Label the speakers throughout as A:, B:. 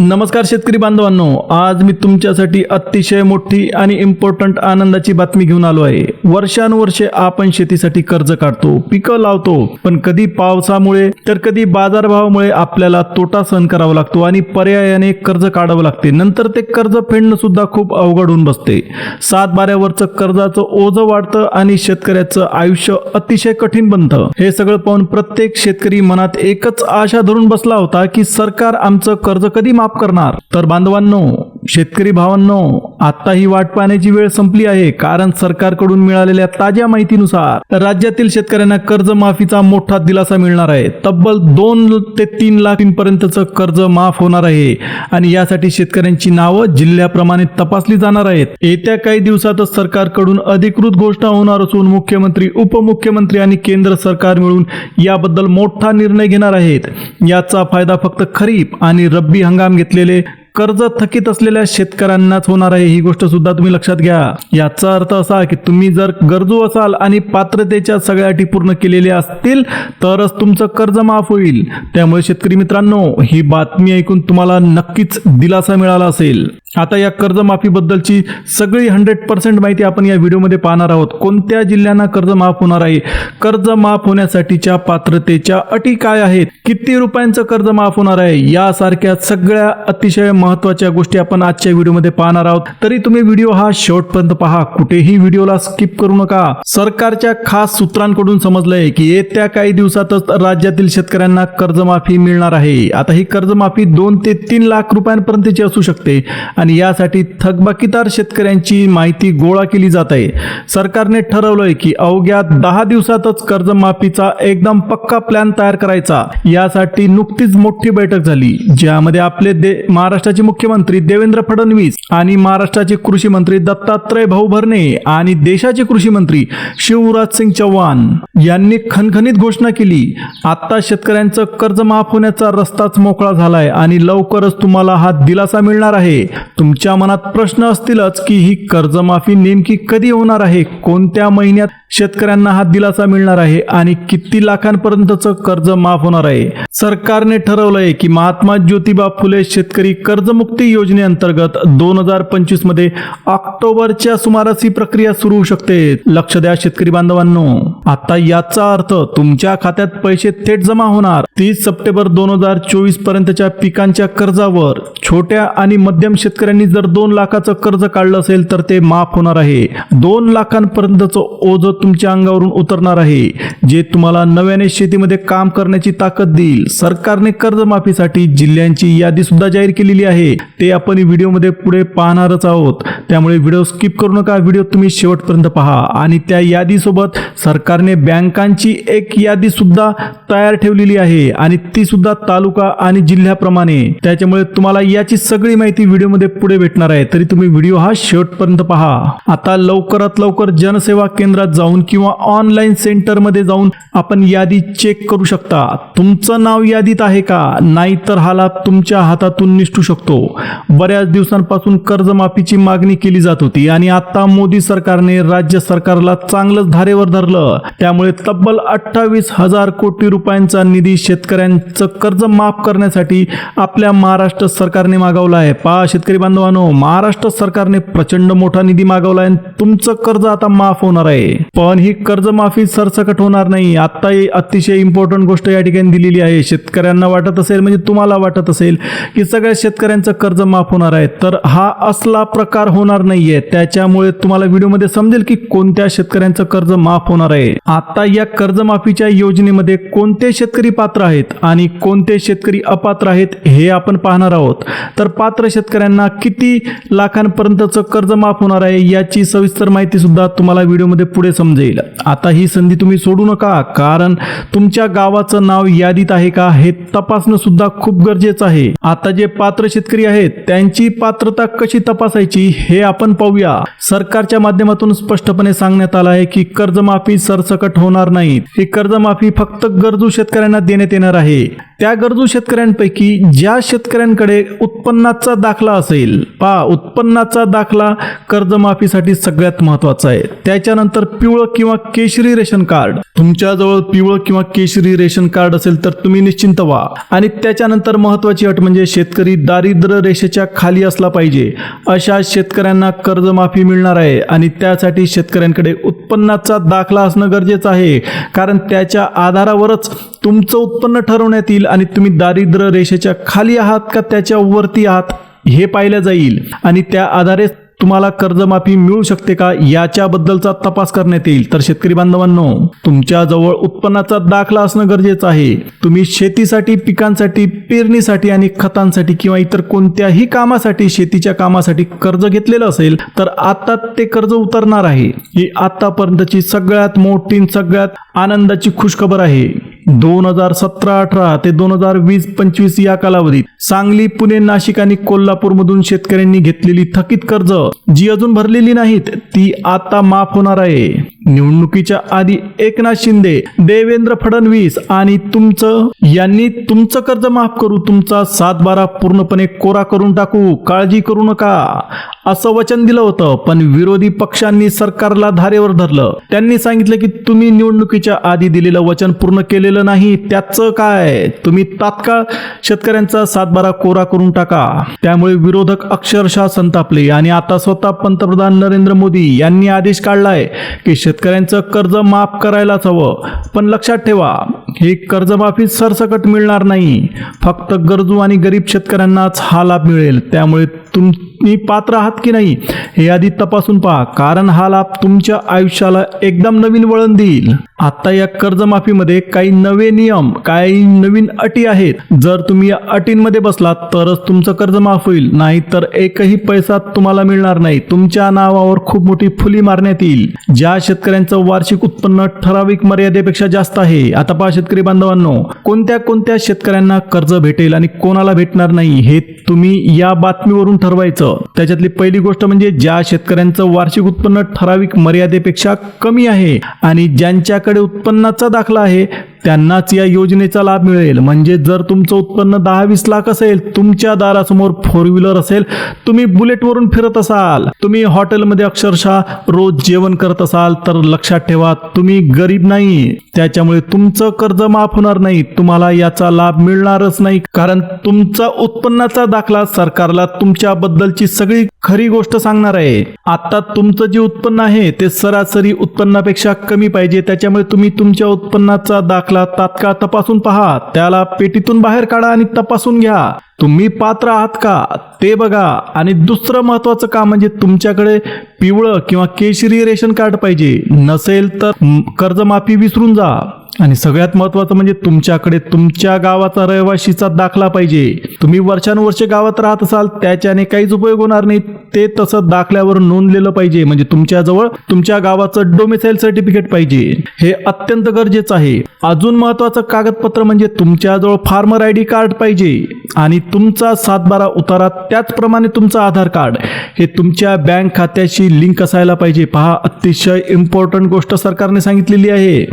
A: नमस्कार शेतकरी बांधवांनो आज मी तुमच्यासाठी अतिशय मोठी आणि इम्पॉर्टंट आनंदाची बातमी घेऊन आलो आहे. वर्षानुवर्षे आपण शेतीसाठी कर्ज काढतो पिकं लावतो पण कधी पावसामुळे तर कधी बाजारभावामुळे आपल्याला तोटा सहन करावा लागतो आणि पर्यायाने कर्ज काढावं लागते. नंतर ते कर्ज फेडणं सुद्धा खूप अवघड होऊन बसते. सात बाऱ्यावरचं कर्जाचं ओझं वाढतं आणि शेतकऱ्याचं आयुष्य अतिशय कठीण बनतं. हे सगळं पाहून प्रत्येक शेतकरी मनात एकच आशा धरून बसला होता की सरकार आमचं कर्ज कधी माफ करणार. तर बांधवांनो शेतकरी भावांनो आता ही वाट पाहण्याची वेळ संपली आहे कारण सरकारकडून मिळालेल्या ताज्या माहितीनुसार राज्यातील शेतकऱ्यांना कर्जमाफीचा मोठा दिलासा मिळणार आहे. तब्बल दोन ते तीन लाखांपर्यंतचं कर्ज माफ होणार आहे आणि यासाठी शेतकऱ्यांची नावं जिल्ह्याप्रमाणे तपासली जाणार आहेत. येत्या काही दिवसातच सरकारकडून अधिकृत घोषणा होणार असून मुख्यमंत्री उपमुख्यमंत्री आणि केंद्र सरकार मिळून याबद्दल मोठा निर्णय घेणार आहेत. याचा फायदा फक्त खरीप आणि रब्बी हंगाम घेतलेले कर्ज थकीत असलेल्या शेतकऱ्यांनाच होणार आहे ही गोष्ट सुद्धा तुम्ही लक्षात घ्या. याचा अर्थ असा की तुम्ही जर गरजू असाल आणि पात्रतेच्या सगळ्या अटी पूर्ण केलेल्या असतील तरच तुमचं कर्ज माफ होईल. त्यामुळे शेतकरी मित्रांनो ही बातमी ऐकून तुम्हाला नक्कीच दिलासा मिळाला असेल. आता या कर्जमाफीबद्दलची सगळी हंड्रेड पर्सेंट माहिती आपण या व्हिडिओमध्ये पाहणार आहोत. कोणत्या जिल्ह्यांना कर्ज माफ होणार आहे? कर्ज माफ होण्यासाठीच्या पात्रतेच्या अटी काय आहेत? किती रुपयांचं कर्ज माफ होणार आहे? यासारख्या सगळ्या अतिशय महत्त्वाच्या गोष्टी आपण आजच्या व्हिडिओमध्ये पाहणार आहोत. तरी तुम्ही व्हिडिओ हा शेवटपर्यंत पहा. कुठेही व्हिडिओला स्किप करू नका. सरकारच्या खास सूत्रांकडून समजलंय की येत्या काही दिवसातच राज्यातील शेतकऱ्यांना कर्जमाफी मिळणार आहे. आता ही कर्जमाफी दोन ते तीन लाख रुपयांपर्यंतची असू शकते. आणि यासाठी थकबाकीदार शेतकऱ्यांची माहिती गोळा केली जात आहे. सरकारने ठरवलंय की अवघ्या दहा दिवसातच कर्जमाफीचा एकदम पक्का प्लॅन तयार करायचा. यासाठी नुकतीच मोठी बैठक झाली. ज्यामध्ये आपले दे महाराष्ट्राचे मुख्यमंत्री देवेंद्र फडणवीस आणि महाराष्ट्राचे कृषी मंत्री दत्तात्रय भाऊ भरणे आणि देशाचे कृषी मंत्री शिवराज सिंग चौहान यांनी खणखणीत घोषणा केली. आता शेतकऱ्यांचं कर्ज माफ होण्याचा रस्ताच मोकळा झालाय आणि लवकरच तुम्हाला हा दिलासा मिळणार आहे. तुमच्या मनात प्रश्न असतीलच की ही कर्जमाफी नेमकी कधी होणार आहे? कोणत्या महिन्यात शेतकऱ्यांना हा दिलासा मिळणार आहे आणि किती लाखांपर्यंतचं कर्ज माफ होणार आहे. सरकारने ठरवलंय की महात्मा ज्योतिबा फुले शेतकरी कर्जमुक्ती योजनेअंतर्गत दोन हजार पंचवीसमध्ये ऑक्टोबरच्या सुमारास ही प्रक्रिया सुरू होऊ शकते. लक्ष द्या शेतकरी बांधवांनो. आता याचा अर्थ तुमच्या खात्यात पैसे थेट जमा होणार. तीस सप्टेंबर दोन हजार चोवीस पर्यंतच्या पिकांच्या कर्जावर छोट्या आणि मध्यम शेतकऱ्यांनी जर दोन लाखाचं कर्ज काढलं असेल तर ते माफ होणार आहे. दोन लाखांपर्यंतचं ओझ तुमच्या अंगावरून उतरणार आहे. जे तुम्हाला नव्याने शेतीमध्ये काम करण्याची ताकद देईल. सरकारने कर्जमाफीसाठी जिल्ह्यांची यादी सुद्धा जाहीर केलेली आहे. ते आपण व्हिडिओमध्ये पुढे पाहणारच आहोत. त्यामुळे व्हिडिओ स्किप करू नका. व्हिडिओ तुम्ही शेवटपर्यंत पहा. आणि त्या यादीसोबत सरकारने बँकांची एक यादी सुद्धा तयार ठेवलेली आहे. आणि ती सुद्धा तालुका आणि जिल्ह्याप्रमाणे. त्याच्यामुळे तुम्हाला याची सगळी माहिती व्हिडिओमध्ये पुढे भेटणार आहे. तरी तुम्ही व्हिडिओ हा शेवटपर्यंत पहा. आता लवकरात लवकर जनसेवा केंद्रात जाऊन किंवा ऑनलाईन सेंटरमध्ये जाऊन आपण यादी चेक करू शकता. तुमचं नाव यादीत आहे का? नाहीतर हा लाभ तुमच्या हातातून निष्ठू शकतो. बऱ्याच दिवसांपासून कर्जमाफीची मागणी केली जात होती आणि आता मोदी सरकारने राज्य सरकारला चांगलंच धारेवर धरलं. त्यामुळे तब्बल अठ्ठावीस हजार कोटी रुपयांचा निधी शेतकऱ्यांचं कर्ज माफ करण्यासाठी आपल्या महाराष्ट्र सरकारने मागवला आहे. पहा शेतकरी बांधवांनो महाराष्ट्र सरकारने प्रचंड मोठा निधी मागवला आहे आणि तुमचं कर्ज आता माफ होणार आहे. पण ही कर्जमाफी सरसकट होणार नाही. आत्ता अतिशय इम्पॉर्टंट गोष्ट या ठिकाणी दिलेली आहे. शेतकऱ्यांना वाटत असेल म्हणजे तुम्हाला वाटत असेल की सगळ्या शेतकऱ्यांचं कर्ज माफ होणार आहे. तर हा असला प्रकार होणार नाहीये. त्याच्यामुळे तुम्हाला व्हिडिओमध्ये समजेल की कोणत्या शेतकऱ्यांचं कर्ज माफ होणार आहे. आता या कर्जमाफीच्या योजनेमध्ये कोणते शेतकरी पात्र आहेत आणि कोणते शेतकरी अपात्र आहेत हे आपण पाहणार आहोत. तर पात्र शेतकऱ्यांना किती लाखांपर्यंतचं कर्ज माफ होणार आहे याची सविस्तर माहिती सुद्धा तुम्हाला व्हिडिओमध्ये पुढे समजेल. आता ही संधी तुम्ही सोडू नका कारण तुमच्या गावाचं नाव यादीत आहे का हे तपासणं सुद्धा खूप गरजेचं आहे. आता जे पात्र शेतकरी आहेत त्यांची पात्रता कशी तपासायची हे आपण पाहूया. सरकारच्या माध्यमातून स्पष्टपणे सांगण्यात आलं आहे की कर्जमाफी सरसकट होणार नाही. ही कर्जमाफी फक्त गरजू शेतकऱ्यांना देण्यात येणार आहे. त्या गरजू शेतकऱ्यांपैकी ज्या शेतकऱ्यांकडे उत्पन्नाचा दाखला असेल पा उत्पन्नाचा दाखला कर्जमाफीसाठी सगळ्यात महत्त्वाचा आहे. त्याच्यानंतर पिवळं पिवळं किंवा केशरी रेशन कार्ड. तुमच्याजवळ पिवळं किंवा केशरी रेशन कार्ड असेल तर तुम्ही निश्चिंत व्हा. आणि त्याच्यानंतर महत्वाची अट म्हणजे शेतकरी दारिद्र्य रेषेच्या खाली असला पाहिजे. अशा शेतकऱ्यांना कर्जमाफी मिळणार आहे आणि त्यासाठी शेतकऱ्यांकडे उत्पन्नाचा दाखला असणं गरजेचं आहे. कारण त्याच्या आधारावरच तुमचं उत्पन्न ठरवण्यात येईल आणि तुम्ही दारिद्र्य रेषेच्या खाली आहात का त्याच्या वरती आहात हे पाहिलं जाईल. आणि त्या आधारे तुम्हाला कर्जमाफी मिळू शकते का? याच्याबद्दलचा तपास करण्यात येईल. तर शेतकरी बांधवांनो तुमच्याजवळ उत्पन्नाचा दाखला असणं गरजेचं आहे. तुम्ही शेतीसाठी पिकांसाठी पेरणीसाठी आणि खतांसाठी किंवा इतर कोणत्याही कामासाठी शेतीच्या कामासाठी कर्ज घेतलेलं असेल तर आता ते कर्ज उतरणार आहे. ही आतापर्यंतची सगळ्यात मोठी सगळ्यात आनंदाची खुशखबर आहे. दोन हजार सतरा अठरा ते दोन हजार वीस पंचवीस या कालावधीत सांगली पुणे नाशिक आणि कोल्हापूर मधून शेतकऱ्यांनी घेतलेली थकीत कर्ज जी अजून भरलेली नाहीत ती आता माफ होणार आहे. निवडणुकीच्या आधी एकनाथ शिंदे देवेंद्र फडणवीस आणि तुमचं यांनी तुमचं कर्ज माफ करू तुमचा सात बारा पूर्णपणे कोरा करून टाकू काळजी करू नका. असं वचन दिलं होतं पण विरोधी पक्षांनी सरकारला धारेवर धरलं. त्यांनी सांगितलं की तुम्ही निवडणुकीच्या आधी दिलेलं वचन पूर्ण केलेलं नाही त्याचं काय? तुम्ही तात्काळ शेतकऱ्यांचा सातबारा कोरा करून टाका. त्यामुळे विरोधक अक्षरशः संतापले आणि आता स्वतः पंतप्रधान नरेंद्र मोदी यांनी आदेश काढलाय की शेतकऱ्यांचं कर्ज माफ करायलाच हवं. पण लक्षात ठेवा ही कर्जमाफी सरसकट मिळणार नाही. फक्त गरजू आणि गरीब शेतकऱ्यांनाच हा लाभ मिळेल. त्यामुळे तुम तुम्ही पात्र आहात की नाही हे आधी तपासून पहा. कारण हा लाभ तुमच्या आयुष्याला एकदम नवीन वळण देईल. आता या कर्जमाफीमध्ये काही नवे नियम काही नवीन अटी आहेत. जर तुम्ही या अटींमध्ये बसलात तरच तुमचं कर्ज माफ होईल. नाही तर एकही पैसा तुम्हाला मिळणार नाही. तुमच्या नावावर खूप मोठी फुली मारण्यात येईल. ज्या शेतकऱ्यांचं वार्षिक उत्पन्न ठराविक मर्यादेपेक्षा जास्त आहे आता पहा शेतकरी बांधवांनो कोणत्या कोणत्या शेतकऱ्यांना कर्ज भेटेल आणि कोणाला भेटणार नाही हे तुम्ही या बातमीवरून ठरवायचं. त्याच्यातली पहिली गोष्ट म्हणजे ज्या शेतकऱ्यांचं वार्षिक उत्पन्न ठराविक मर्यादेपेक्षा कमी आहे आणि ज्यांच्याकडे उत्पन्नाचा दाखला आहे त्यांनाच या योजनेचा लाभ मिळेल. म्हणजे जर तुमचं उत्पन्न दहा वीस लाख असेल तुमच्या दारासमोर फोर व्हीलर असेल तुम्ही बुलेटवरून फिरत असाल तुम्ही हॉटेलमध्ये अक्षरशः रोज जेवण करत असाल तर लक्षात ठेवा तुम्ही गरीब नाही. त्याच्यामुळे तुमचं कर्ज माफ होणार नाही. तुम्हाला याचा लाभ मिळणारच नाही. कारण तुमचा उत्पन्नाचा दाखला सरकारला तुमच्याबद्दलची सगळी खरी गोष्ट सांगणार आहे. आता तुमचं जे उत्पन्न आहे ते सरासरी उत्पन्नापेक्षा कमी पाहिजे. त्याच्यामुळे तुम्ही तुमच्या उत्पन्नाचा दाखला तात्काळ तपासून पहा. त्याला पेटीतून बाहेर काढा आणि तपासून घ्या. तुम्ही पात्र आहात का? ते बघा. आणि दुसरं महत्वाचं काम म्हणजे तुमच्याकडे पिवळं किंवा केशरी रेशन कार्ड पाहिजे. नसेल तर कर्जमाफी विसरून जा. आणि सगळ्यात महत्वाचं म्हणजे तुमच्याकडे तुमच्या गावाचा रहिवाशीचा दाखला पाहिजे. तुम्ही वर्षानुवर्षे गावात राहत असाल त्याच्याने काहीच उपयोग होणार नाही. ते तसं दाखल्यावर नोंदलेलं पाहिजे. म्हणजे तुमच्याजवळ तुमच्या गावाचं डोमिसाईल सर्टिफिकेट पाहिजे. हे अत्यंत गरजेचं आहे. अजून महत्वाचं कागदपत्र म्हणजे तुमच्याजवळ फार्मर आय डी कार्ड पाहिजे. आणि तुमचा सातबारा उतारा त्याचप्रमाणे तुमचं आधार कार्ड. हे तुमच्या बँक खात्याशी लिंक असायला पाहिजे. पहा अतिशय इम्पॉर्टंट गोष्ट सरकारने सांगितलेली आहे.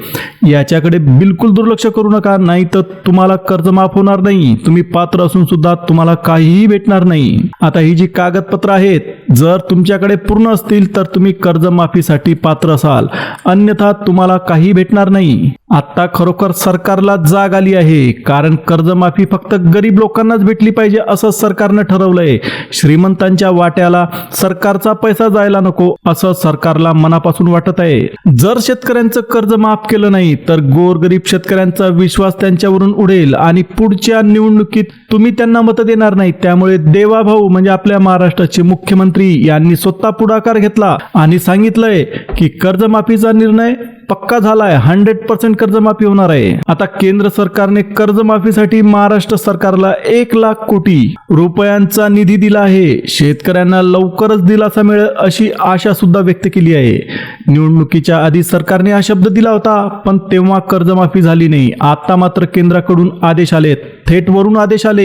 A: याच्याकडे बिलकुल दुर्लक्ष करू नका नाही तर तुम्हाला कर्ज माफ होणार नाही. तुम्ही पात्र असून सुद्धा तुम्हाला काहीही भेटणार नाही. आता ही जी कागदपत्र आहेत जर तुमच्याकडे पूर्ण असतील तर तुम्ही कर्जमाफीसाठी पात्र असाल. अन्यथा तुम्हाला काही भेटणार नाही. आता खरोखर सरकारला जाग आली आहे कारण कर्जमाफी फक्त गरीब लोकांना लोकांनाच भेटली पाहिजे असं सरकारनं ठरवलंय. श्रीमंतांच्या वाट्याला सरकारचा पैसा जायला नको असं सरकारला मनापासून वाटत आहे. जर शेतकऱ्यांचं कर्ज माफ केलं नाही तर गोरगरीब शेतकऱ्यांचा विश्वास त्यांच्यावरून उडेल आणि पुढच्या निवडणुकीत तुम्ही त्यांना मत देणार नाही त्यामुळे देवाभाऊ म्हणजे आपल्या महाराष्ट्राचे मुख्यमंत्री यांनी स्वतः पुढाकार घेतला आणि सांगितलंय की कर्जमाफीचा निर्णय पक्का झालाय. हंड्रेड पर्सेंट कर्जमाफी होणार आहे. आता केंद्र सरकारने कर्जमाफीसाठी महाराष्ट्र सरकारला एक लाख कोटी रुपयांचा निधी दिला आहे. शेतकऱ्यांना लवकरच दिलासा मिळेल अशी आशा सुद्धा व्यक्त केली आहे. निवडणुकीच्या आधी सरकारने हा शब्द दिला होता पण तेव्हा कर्जमाफी झाली नाही. आता मात्र केंद्राकडून आदेश आलेत. थेट वरून आदेश आले.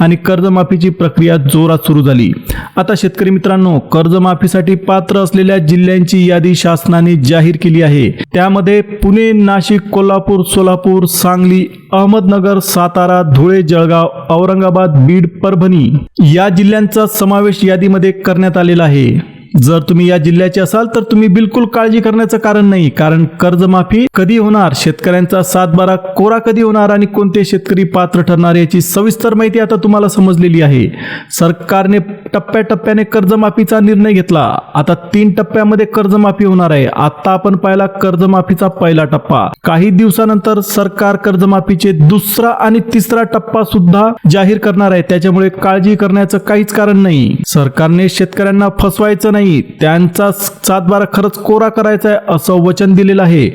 A: आणि कर्जमाफीची प्रक्रिया जोरात सुरू झाली. आता शेतकरी मित्रांनो कर्जमाफीसाठी पात्र असलेल्या जिल्ह्यांची यादी शासनाने जाहीर केली आहे. त्यामध्ये पुणे नाशिक कोल्हापूर सोलापूर सांगली अहमदनगर सातारा धुळे जळगाव औरंगाबाद बीड परभणी या जिल्ह्यांचा समावेश यादीमध्ये करण्यात आलेला आहे. जर तुम्ही या जिल्ह्याचे असाल तर तुम्ही बिलकुल काळजी करण्याचं कारण नाही. कारण कर्जमाफी कधी होणार? शेतकऱ्यांचा सातबारा कोरा कधी होणार आणि कोणते शेतकरी पात्र ठरणार याची सविस्तर माहिती आता तुम्हाला समजलेली आहे. सरकारने टप्प्याटप्प्याने कर्जमाफीचा निर्णय घेतला. आता तीन टप्प्यामध्ये कर्जमाफी होणार आहे. आता आपण पाहिला कर्जमाफीचा पहिला टप्पा. काही दिवसानंतर सरकार कर्जमाफीचे दुसरा आणि तिसरा टप्पा सुद्धा जाहीर करणार आहे. त्याच्यामुळे काळजी करण्याचं काहीच कारण नाही. सरकारने शेतकऱ्यांना फसवायचं नाही. त्यांचा सातबारा खरंच कोरा करायचा आहे असं वचन दिलेलं आहे.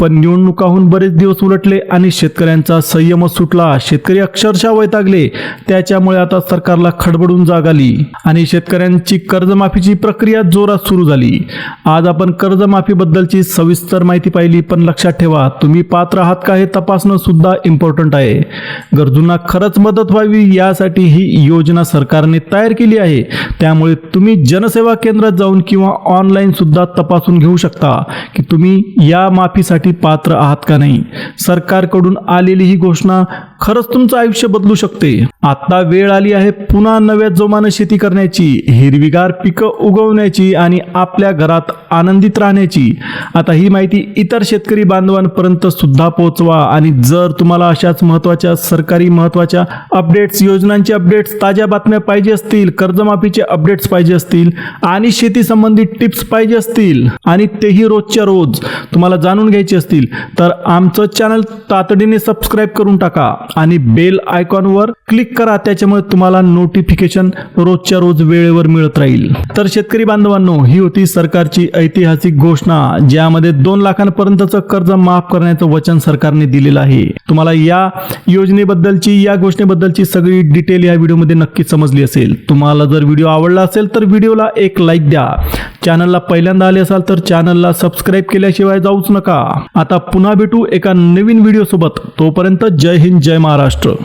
A: पण निवडणुकाहून बरेच दिवस उलटले आणि शेतकऱ्यांचा संयमच सुटला. शेतकरी अक्षरशः वैतागले. त्याच्यामुळे आता सरकारला खडबडून जाग आली आणि शेतकऱ्यांची कर्जमाफीची प्रक्रिया जोरात सुरू झाली. आज आपण कर्जमाफीबद्दलची सविस्तर माहिती पाहिली पण लक्षात ठेवा तुम्ही पात्र आहात का हे तपासणं सुद्धा इम्पॉर्टंट आहे. गरजूंना खरंच मदत व्हावी यासाठी ही योजना सरकारने तयार केली आहे. त्यामुळे तुम्ही जनसेवा केंद्रात जाऊन किंवा ऑनलाईन सुद्धा तपासून घेऊ शकता की तुम्ही या माफीसाठी पात्र आहात का नाही. सरकारकडून आलेली ही घोषणा खरंच तुमचं आयुष्य बदलू शकते. आता वेळ आली आहे पुन्हा नव्या जोमानं शेती करण्याची हिरवीगार पिकं उगवण्याची आणि आपल्या घरात आनंदित राहण्याची. आता ही माहिती इतर शेतकरी बांधवांपर्यंत सुद्धा पोहोचवा आणि जर तुम्हाला अशाच महत्त्वाच्या सरकारी महत्त्वाच्या अपडेट्स योजनांचे अपडेट्स ताज्या बातम्या पाहिजे असतील कर्जमाफीचे अपडेट्स पाहिजे असतील आणि शेती संबंधित टिप्स पाहिजे असतील आणि तेही रोजच्या रोज तुम्हाला जाणून घ्यायचे असतील तर आमचं चॅनल तातडीने सबस्क्राईब करून टाका आणि बेल आयकॉनवर क्लिक करा त्याच्यामुळे तुम्हाला नोटिफिकेशन रोजच्या रोज वेळेवर मिळत राहील. तर शेतकरी बांधवांनो ही होती सरकारची ऐतिहासिक घोषणा ज्यामध्ये दोन लाखांपर्यंतचं कर्ज माफ करण्याचं वचन सरकारने दिलेलं आहे. तुम्हाला या योजनेबद्दलची या घोषणेबद्दलची सगळी डिटेल या व्हिडिओमध्ये नक्की समजली असेल. तुम्हाला जर व्हिडिओ आवडला असेल तर व्हिडिओला एक लाईक द्या चॅनलला पहिल्यांदा आले असाल तर चॅनलला सबस्क्राईब केल्याशिवाय जाऊच नका. आता पुन्हा भेटू एका नवीन व्हिडिओसोबत. तोपर्यंत जय हिंद जय महाराष्ट्र.